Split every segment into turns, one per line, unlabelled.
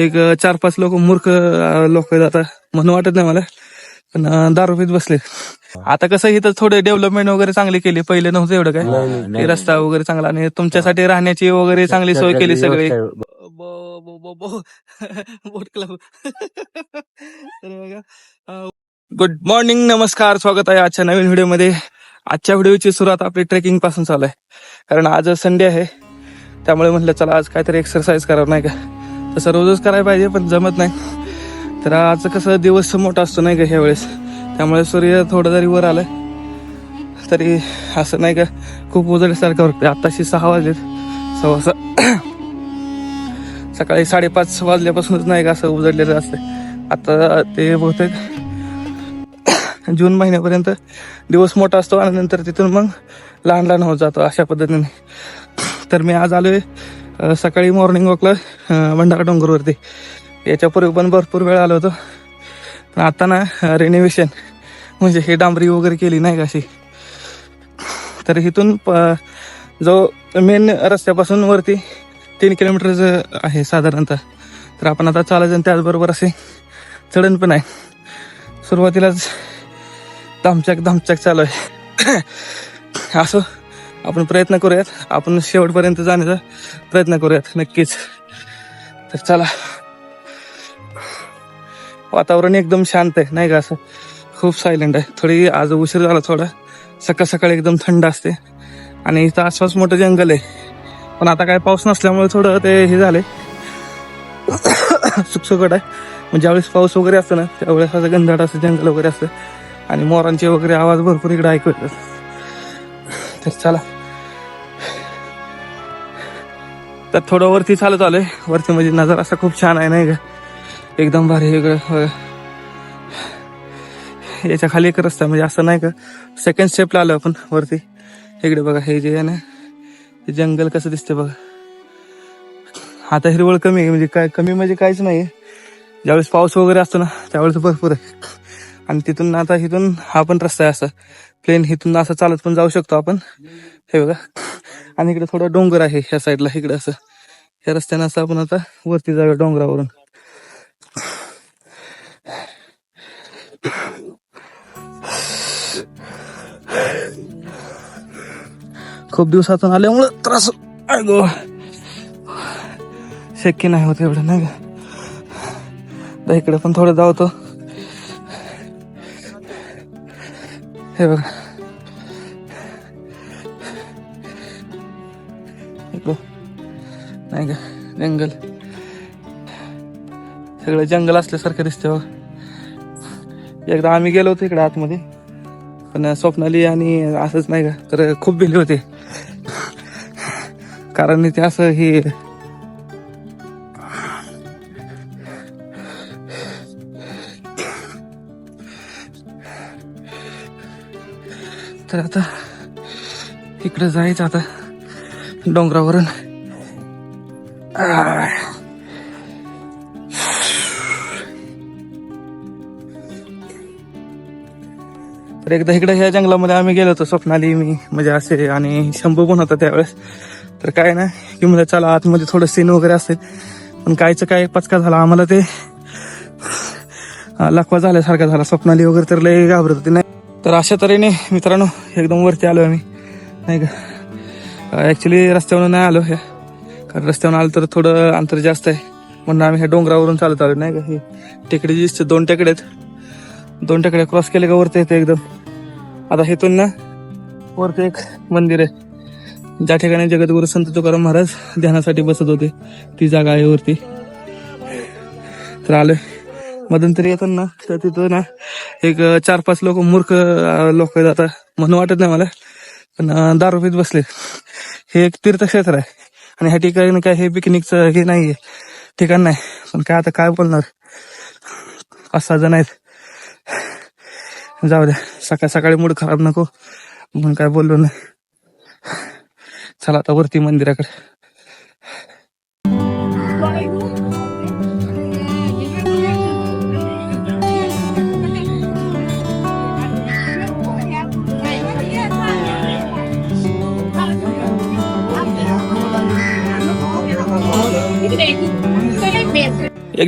एक चार पाच लोक मूर्ख लोक आता. म्हणून वाटत नाही मला. पण दारू पीत बसले. आता कसं इथं थोडे डेव्हलपमेंट वगैरे चांगली केली. पहिले नव्हतं एवढं काय? रस्ता वगैरे चांगला आणि तुमच्यासाठी राहण्याची वगैरे चांगली सोय केली सगळी. बोट क्लब. गुड मॉर्निंग नमस्कार स्वागत आहे आजच्या नवीन व्हिडिओमध्ये. आजच्या व्हिडिओची सुरुवात आपली ट्रेकिंगपासून चालू आहे. कारण आज संडे आहे. त्यामुळे म्हटलं चला आज काहीतरी एक्सरसाइज करावं नाही का? तसं रोजच करायला पाहिजे पण जमत नाही. तर आज कसं दिवस मोठा असतो नाही का ह्या वेळेस त्यामुळे सूर्य थोडं जरी वर आलं तरी असं नाही का खूप उजळल्यासारखं वाटतं आत्ताशी सहा वाजलेत. सव्वा सहा सकाळी साडेपाच वाजल्यापासूनच नाही का असं उजडलेलं असतं आता ते बहुतेक जून महिन्यापर्यंत दिवस मोठा असतो आणि नंतर तिथून मग लहान लहान होत जातो अशा पद्धतीने. तर मी आज आलोय आहे सकाळी मॉर्निंग वॉकला भंडारा डोंगरवरती. याच्यापूर्वी पण भरपूर वेळ आलो होतो. पण आता ना रेनोव्हेशन म्हणजे हे डांबरी वगैरे केली नाही का अशी? तर इथून प- जो मेन रस्त्यापासून वरती तीन किलोमीटरचं आहे साधारणतः. तर आपण आता चालायचं आणि त्याचबरोबर असे चढण पण आहे. सुरुवातीलाच धामचाक धामचाक चालू आहे. असो आपण प्रयत्न करूयात. आपण शेवटपर्यंत जाण्याचा प्रयत्न करूयात नक्कीच. तर चला. वातावरण एकदम शांत आहे नाही का असं? खूप सायलेंट आहे. थोडी आज उशीर झाला थोडा. सकाळ सकाळी एकदम थंड असते. आणि इथं आसपास मोठं जंगल आहे. पण आता काय पाऊस नसल्यामुळे थोडं ते हे झाले. सुकसुकट आहे. म्हणजे ज्यावेळेस पाऊस वगैरे असतो ना त्यावेळेस असं गंधाट असं जंगल वगैरे असतं. आणि मोरांचे वगैरे आवाज भरपूर इकडे ऐकू येतात. तर चला. तर थोडं वरती चालत आलोय. वरती म्हणजे नजारा असा खूप छान आहे नाही का? एकदम भारी वेगळं याच्या खाली एक रस्ता आहे, म्हणजे असं नाही का? सेकंड स्टेपला आलो आपण वरती. इकडे बघा हे जे आहे ना ते जंगल कसं दिसते बघा. आता हिरवळ कमी आहे म्हणजे काय कमी म्हणजे काहीच नाही ज्यावेळेस पाऊस वगैरे असतो ना त्यावेळेस भरपूर आहे. आणि तिथून आता इथून हा पण रस्ता आहे असा. प्लेन इथून असं चालत पण जाऊ शकतो आपण. हे बघा. आणि इकडे थोडा डोंगर आहे ह्या साईडला इकडे असं. ह्या रस्त्यानं असं आपण आता वरती जाऊया डोंगरावरून. खूप दिवसातून आल्यामुळं त्रास. अगो. शक्य नाही होत एवढं नाही का? इकडे पण थोडं जावतो हे बघा. नाही का जंगल. सगळं जंगल असल्यासारखं दिसतं बघा. एकदा आम्ही गेलो होतो इकडे आतमध्ये. पण स्वप्नाली आणि असंच नाही का तर खूप भिले होते. कारण ते असं हे तर आता इकडे जायचं आता डोंगरावरून. तर एकदा इकडे ह्या जंगलामध्ये आम्ही गेलो होतो स्वप्नाली मी म्हणजे असे आणि शंभू पण होता त्यावेळेस. तर काय ना की म्हणजे चला आतमध्ये थोडं सीन वगैरे असेल. पण कायचं काय पचका झाला. आम्हाला ते लकवा झाल्यासारखा झाला. स्वप्नाली वगैरे तर लय घाबरत होती. नाही. तर अशा तऱ्हेने मित्रांनो एकदम वरती आलो आम्ही. नाही का? ॲक्च्युली रस्त्यावरून नाही आलो ह्या कारण रस्त्यावरून आलो तर थोडं अंतर जास्त आहे. म्हणून आम्ही ह्या डोंगरावरून चालत आलो नाही का? हे टेकडे दिसते दोन टेकडे आहेत. दोन टेकड्या क्रॉस केले का वरती येते एकदम. आता हेतून ना वरती एक मंदिर आहे. ज्या ठिकाणी जगद्गुरु संत तुकाराम महाराज ध्यानासाठी बसत होते ती जागा आहे वरती. तर आलोय. मध्यंतरी येताना तर तिथं ना एक चार पाच लोक मूर्ख लोक जातात आता म्हणून वाटत नाही मला. पण दारू पीत बसले. हे एक तीर्थक्षेत्र आहे. आणि ह्या ठिकाणी काय हे पिकनिकचं हे नाहीये. ठिकाण नाही. पण काय आता काय बोलणार? असा जण आहेत. जाऊ द्या. सकाळ सकाळी मूड खराब नको. म्हणून काय बोललो नाही. चला आता वरती मंदिराकडे.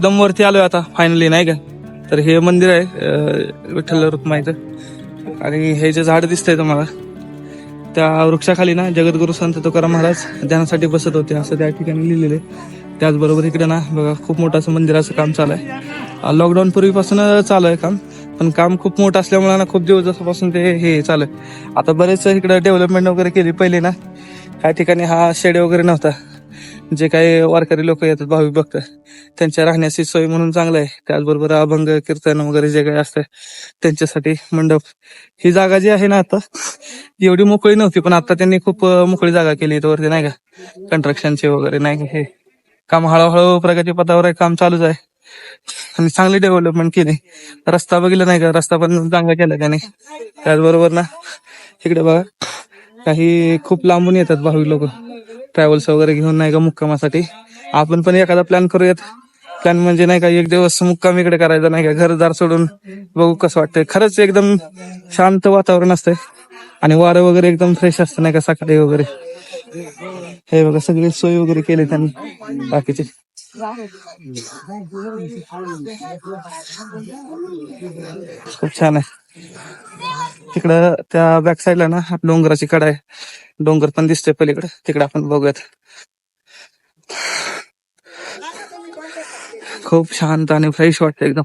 एकदम वरती आलोय आता फायनली नाही का? तर हे मंदिर आहे विठ्ठल रुक्माईचं आणि हे जे झाड दिसतंय तुम्हाला त्या वृक्षाखाली ना जगद्गुरु संत तुकाराम महाराज ध्यानासाठी बसत होते असं त्या ठिकाणी लिहिलेलं आहे. त्याचबरोबर इकडे ना बघा खूप मोठं असं मंदिराचं काम चालू आहे. लॉकडाऊन पूर्वीपासून चालू आहे काम पण काम खूप मोठं असल्यामुळे ना खूप दिवस दिवसापासून ते हे चालू आहे. आता बरेच इकडे डेव्हलपमेंट वगैरे केली पहिले ना काही ठिकाणी हा शेड वगैरे नव्हता. जे काही वारकरी लोक येतात भाविक भक्त त्यांच्या राहण्याची सोय म्हणून चांगलं आहे. त्याचबरोबर अभंग कीर्तन वगैरे जे काही असतं त्यांच्यासाठी मंडप. ही जागा जी आहे ना आता एवढी मोकळी नव्हती पण आता त्यांनी खूप मोकळी जागा केली इथं वरती नाही का? कंट्रक्शनचे वगैरे नाही का? हे काम हळूहळू प्रगती पथावर आहे काम चालूच आहे. आणि चांगली डेव्हलपमेंट केली. रस्ता बघितला नाही का? रस्ता पण चांगला केला त्याने. त्याचबरोबर ना इकडे बघा काही खूप लांबून येतात भाविक लोक. ट्रॅव्हल्स वगैरे घेऊन नाही का मुक्कामासाठी. आपण पण एखादा प्लॅन करूयात. प्लॅन म्हणजे नाही का एक दिवस मुक्काम इकडे करायचा नाही का घरदार सोडून. बघू कसं वाटतंय. खरंच एकदम शांत वातावरण असतंय. आणि वारं वगैरे एकदम फ्रेश असतं नाही का सकाळी वगैरे. हे बघा सगळी सोय वगैरे केली त्यांनी. बाकीचे खूप छान आहे. तिकडं त्या बॅक साईडला ना डोंगराची कडा आहे. डोंगर पण दिसतोय पलीकडे. तिकडे आपण बघूयात. खूप शांत आणि फ्रेश वाटतं एकदम.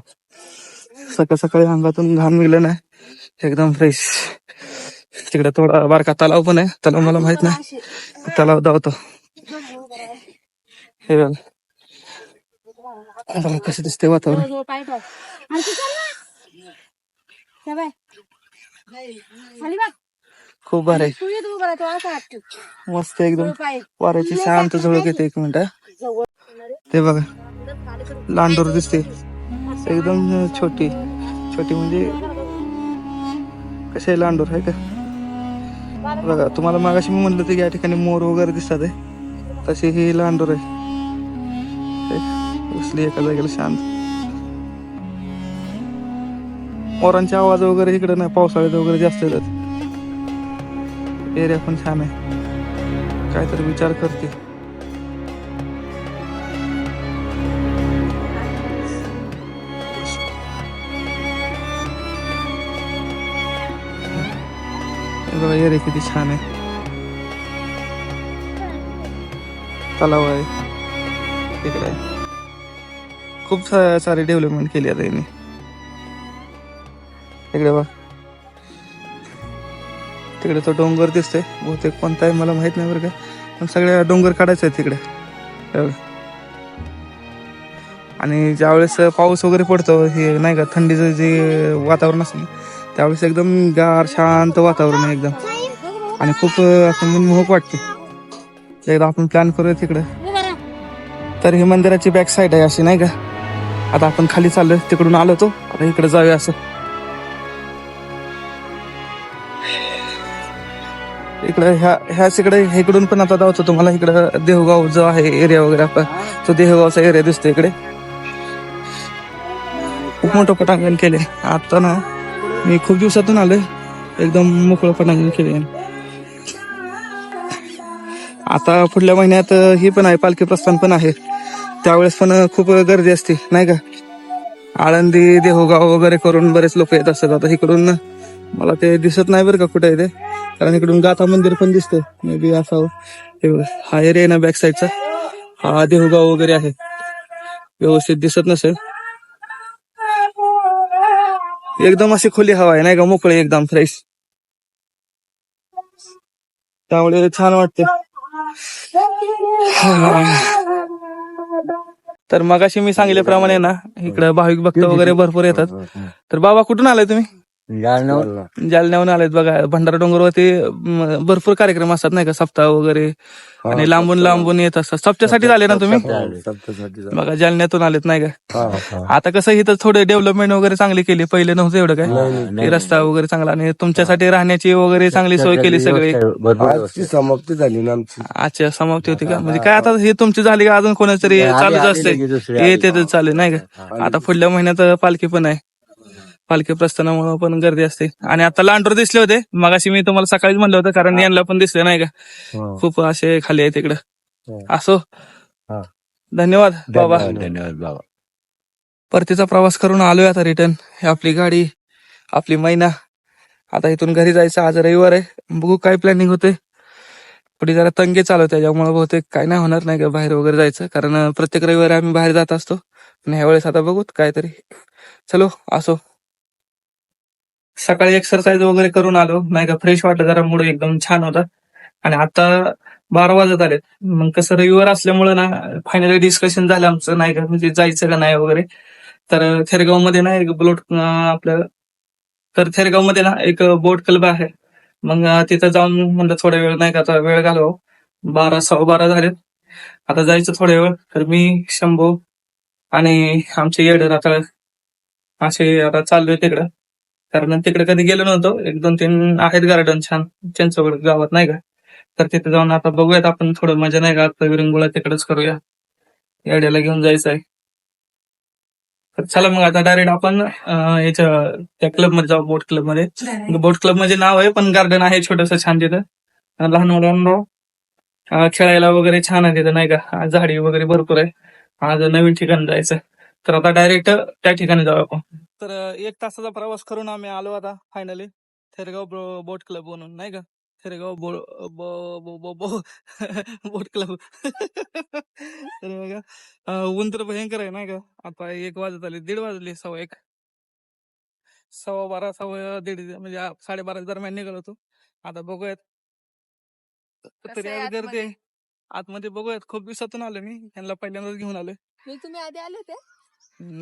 सकाळ सकाळी अंगातून घाम निघलं नाही. एकदम फ्रेश तिकडे थोडा बारका तलाव पण आहे. तलाव मला माहीत नाही. तलाव धावतो. हे बघ कसं दिसते वातावरण
पाय. खाली बघ.
खूप भारी आहे.
तू तू तो.
मस्त एकदम. वाऱ्याची शांत झुळूक येते एक मिनिट. ते बघा लांडोर दिसते एकदम छोटी छोटी म्हणजे कशी आहे लांडोर आहे का बघा तुम्हाला मागाशी मी म्हणलं की या ठिकाणी मोर वगैरे दिसतात आहे तशी ही लांडोर आहे ते बसली एका जागेला शांत. मोरांचे आवाज वगैरे इकडे नाही पावसाळ्यात वगैरे जास्त येतात. एरिया पण छान आहे. काहीतरी विचार करते. बघा एरिया किती छान आहे. तलाव आहे. तिकडे खूप सारी डेव्हलपमेंट केली आता यांनी. तिकडे बघ. तिकडे तो डोंगर दिसतोय. बहुतेक कोणता आहे मला माहीत नाही बरं का. पण सगळ्या डोंगर काढायचं आहे तिकडे. आणि ज्यावेळेस पाऊस वगैरे पडतो हे नाही का थंडीचं जे वातावरण असेल त्यावेळेस एकदम गार शांत वातावरण आहे एकदम. आणि खूप असं मनमोहक वाटते. एकदा आपण प्लॅन करूया तिकडे. तर ही मंदिराची बॅक साईड आहे अशी नाही का? आता आपण खाली चाललोय तिकडून आलो तो. आता इकडे जाऊया असं. इकडे ह्या ह्या इकडे इकडून पण आता जावतो तुम्हाला. इकडं देहगाव जो आहे एरिया वगैरे आपण तो देहगावचा एरिया दिसतो इकडे. खूप मोठं पटांगण केले आता ना मी खूप दिवसातून आलोय. एकदम मोकळं पटांगण केले आता पुढल्या महिन्यात ही पण आहे पालखी प्रस्थान पण आहे. त्यावेळेस पण खूप गर्दी असते नाही का? आळंदी देहूगाव वगैरे करून बरेच लोक येत असतात. आता इकडून मला ते दिसत नाही बरं का कुठे आहे ते. कारण इकडून गाथा मंदिर पण दिसतंय. मे बी असावं. हा एरिया आहे ना बॅक साईडचा हा देहूगाव वगैरे आहे. व्यवस्थित दिसत नसेल. एकदम अशी खुली हवा आहे नाही का? मोकळी एकदम फ्रेश त्यामुळे छान वाटते तर मगाशी मी सांगितल्याप्रमाणे ना इकडे भाविक भक्त वगैरे भरपूर येतात. तर बाबा कुठून आलाय तुम्ही? जालन्याहून? आलेत बघा. भंडारा डोंगरवरती म, भरपूर कार्यक्रम असतात नाही का? सप्ताह वगैरे. आणि लांबून लांबून येत असतात. सप्त्यासाठी आले ना तुम्ही? बघा जालन्यातून आलेत नाही का? आता कसं इथं थोडे डेव्हलपमेंट वगैरे चांगली केली. पहिले नव्हतं एवढं काय? हे रस्ता वगैरे चांगला आणि तुमच्यासाठी राहण्याची वगैरे चांगली सोय केली सगळी.
आजची समाप्ती झाली ना आमची?
अच्छा समाप्ती होती का? म्हणजे काय आता हे तुमची झाली का? अजून कोणातरी चालूच असते येते चालू नाही का? आता पुढल्या महिन्यात पालखी पण आहे. पालखी प्रस्थानामुळे पण गर्दी असते. आणि आता लांडोर दिसले होते. मगाशी मी तुम्हाला सकाळीच म्हणलं होतं कारण यांना पण दिसले नाही का? खूप असे खाली आहे तिकडं. असो.
हा.
धन्यवाद बाबा.
धन्यवाद बाबा.
परतीचा प्रवास करून आलोय आता रिटर्न ही आपली गाडी आपली मैना. आता इथून घरी जायचं आज रविवार आहे. बघू काय प्लॅनिंग होते पुढे जरा तंगे चालू त्याच्यामुळे बहुतेक काय नाही होणार नाही का बाहेर वगैरे जायचं. कारण प्रत्येक रविवारी आम्ही बाहेर जात असतो. पण ह्या वेळेस आता बघूत काहीतरी. चलो असो. सकाळी एक्सरसाइज वगैरे करून आलो. नाही का फ्रेश वाटलं जरा मूड एकदम छान होता. आणि आता बारा वाजत आले मग कसं रविवार असल्यामुळे ना फायनली डिस्कशन झालं आमचं. नाही का म्हणजे जायचं का नाही वगैरे. तर थेरगावमध्ये ना एक बोट आपलं तर थेरगावमध्ये ना एक बोट क्लब आहे. मग तिथं जाऊन म्हणलं थोडा वेळ नाही का आता वेळ घालव बारा सव्वा बारा झाले आता जायचं थोड्या वेळ. तर मी शंभू आणि आमचे येड आता असे आता चाललोय तिकडं. कारण तिकडे कधी गेलो नव्हतो. एक दोन तीन आहेत गार्डन छान. चिंचवड गावात नाही का? तर तिथे जाऊन आता बघूयात आपण थोडं मजा नाही का? आता विरंगुळा तिकडेच करूया. येड्याला घेऊन जायचं आहे. तर चला मग आता डायरेक्ट आपण याच्या त्या क्लबमध्ये जाऊ बोट क्लबमध्ये. बोट क्लब म्हणजे नाव आहे पण गार्डन आहे छोटस छान तिथं. लहान मुलांना. खेळायला वगैरे छान आहे तिथं नाही का? झाडी वगैरे भरपूर आहे. आज नवीन ठिकाणी जायचं. तर आता डायरेक्ट त्या ठिकाणी जाऊ आपण. तर एक तासाचा प्रवास करून आम्ही आलो आता फायनली थेरगाव बोट क्लब म्हणून नाही का? थेरगाव बो बोट क्लब तर बघा ऊन तर भयंकर आहे नाही का? आता एक वाजत आले दीड वाजले सव्वा एक. सव्वा बारा सव्वा दीड म्हणजे साडेबारा दरम्यान निघालो होतो. आता बघूयात. तरी आज गर्दी आहे
आतमध्ये?
बघूयात. खूप दिवसातून आलो मी यांना पहिल्यांदाच घेऊन आलोय.
मी तुम्ही आधी आले होते?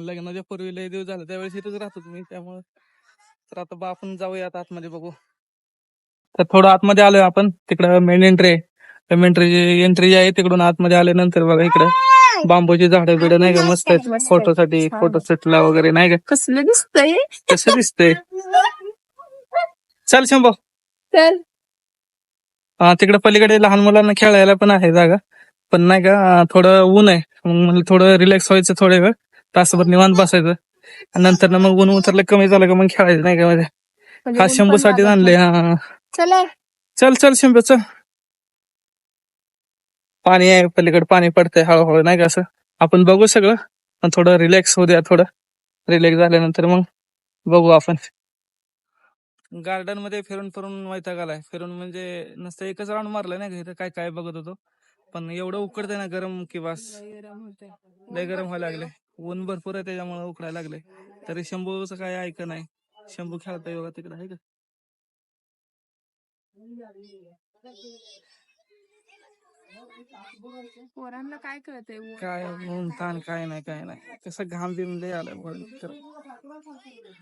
लग्नाच्या पूर्वी लय दिवस झाले त्यावेळेस इथेच राहतो तुम्ही त्यामुळे तर आता बा आपण जाऊया आता आतमध्ये बघू. तर थोडं आतमध्ये आलोय आपण तिकडं मेन एंट्री आहे. मेन एंट्री एंट्री जी आहे तिकडून आतमध्ये आल्यानंतर बघा इकडं बांबूची झाडं बिडं नाही का मस्त आहेत. फोटोसाठी
छान.
फोटो सेटला वगैरे नाही का?
कसलं दिसतंय?
कसं दिसतंय? चल शंभो. हा तिकडे पलीकडे लहान मुलांना खेळायला पण आहे जागा पण नाही का थोडं ऊन आहे. मग म्हणलं थोडं रिलॅक्स व्हायचं थोडे वेळ. तासभर निवांत बसायचं. आणि नंतर ना मग ऊन उतरलं कमी झालं का मग खेळायचं नाही का म्हणजे
म्हणजे
हा शंभू साठी आणले
नाही.
हा.
चला
चल चल शंभू चल. पाणी आहे पलीकडे पाणी पडतंय हळूहळू नाही का असं? आपण बघू सगळं. पण थोडं रिलॅक्स होऊ द्या थोडं. रिलॅक्स झाल्यानंतर मग बघू आपण. गार्डनमध्ये फिरून फिरून वैताग आलाय. फिरून म्हणजे नुसतं एकच राऊंड मारलाय ना इथं काय काय बघत होतो. पण एवढं उकडतंय ना गरम की बस.
लय गरम होतंय.
लय गरम व्हायला लागले ऊन भरपूर आहे त्याच्यामुळे उकडायला लागले. तरी शंभूचं काय ऐक नाही. शंभू खेळतोय बघा तिकडे आहे का?
पोरांना काय कळतंय
काय ऊन ताण काय नाही काय नाही कसं घाम बिम लय भयंकर.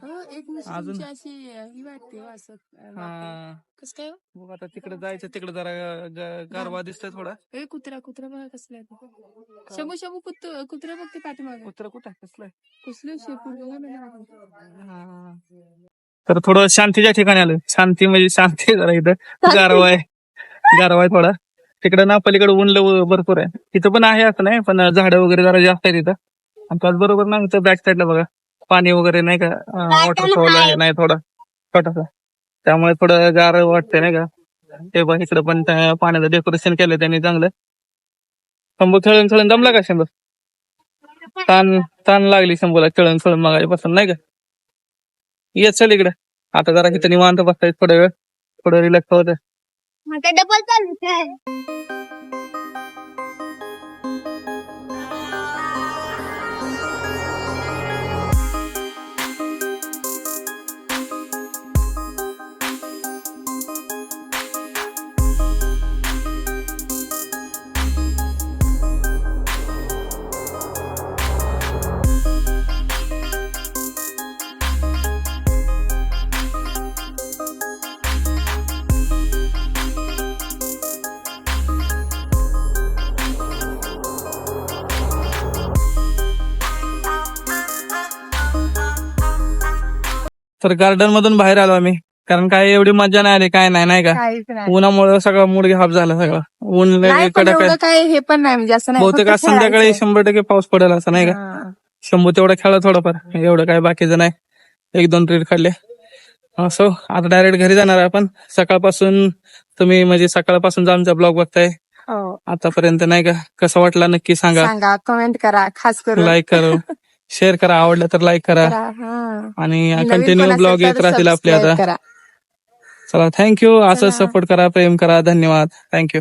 हो, एक
अजून-
अशी ही वाटते हो असं
हा
कसं काय हो?
बघ आता तिकडे जायचं तिकडे जरा ग- गारवा दिसतोय थोडा
ए कुत्रा कुत्रा बघा कसला आहे तो. शंभू शंभू कुत कुत्रा बघते पाठीमागे
कुत्र कुठं आहे? कसलं आहे?
कुसले शेपूट बघा ना.
हा. तर थोडं शांतीच्या ठिकाणी आलं शांती म्हणजे शांती जरा इथं गारवा आहे गारवा आहे थोडा तिकडे ना पलीकडे ऊन लव- भरपूर आहे. तिथं पण आहे असं नाही पण झाडं वगैरे जरा जास्त आहे तिथं. आणि त्याचबरोबर ना इथं बॅक साईडला बघा पाणी वगैरे नाही का? वॉटरफॉल आहे नाही. थोडा छोटासा. त्यामुळे थोडं गार वाटतंय नाही का? ते बघ इकडे पण त्या पाण्याचं डेकोरेशन केलं त्यांनी चांगलं. शंभू खेळून खेळून जमला का शंभू? ताण ताण लागली शंभूला खेळून खेळून मागायपासून नाही का? ये चल इकडे. आता जरा इथं निवांत बसताय थोडा वेळ. थोडं रिलॅक्स होत
डबल चालू आहे?
तर गार्डन मधून बाहेर आलो आम्ही. कारण काय एवढी मजा नाही आली काय नाही नाही का?
काहीच नाही.
उन्हामुळे सगळं मूड हाफ झाला सगळं. ऊन लय
नाही, पण
कडक आहे.
काय हे पण नाही म्हणजे असं नाही
बहुतेक
फक्त
आज संध्याकाळी. शंभर टक्के पाऊस पडेल असं नाही का?
हा.
शंभू तेवढा खेळा थोडंफार एवढं काय बाकीचं नाही. एक दोन रीड काढले असो आता डायरेक्ट घरी जाणार आहे आपण. सकाळपासून तुम्ही म्हणजे सकाळपासून आमचा ब्लॉग बघताय
हो.
आतापर्यंत नाही का? कसं वाटला नक्की सांगा.
सांगा कमेंट करा खास करून.
लाईक करा. शेअर करा. आवडलं तर लाईक करा.
करा, हा.
आणि
नवीन
कंटिन्यू ब्लॉग येत
तर
राहतील आपले
subscribe
आता.
करा.
चला थँक्यू असं. सपोर्ट करा प्रेम करा. धन्यवाद. थँक्यू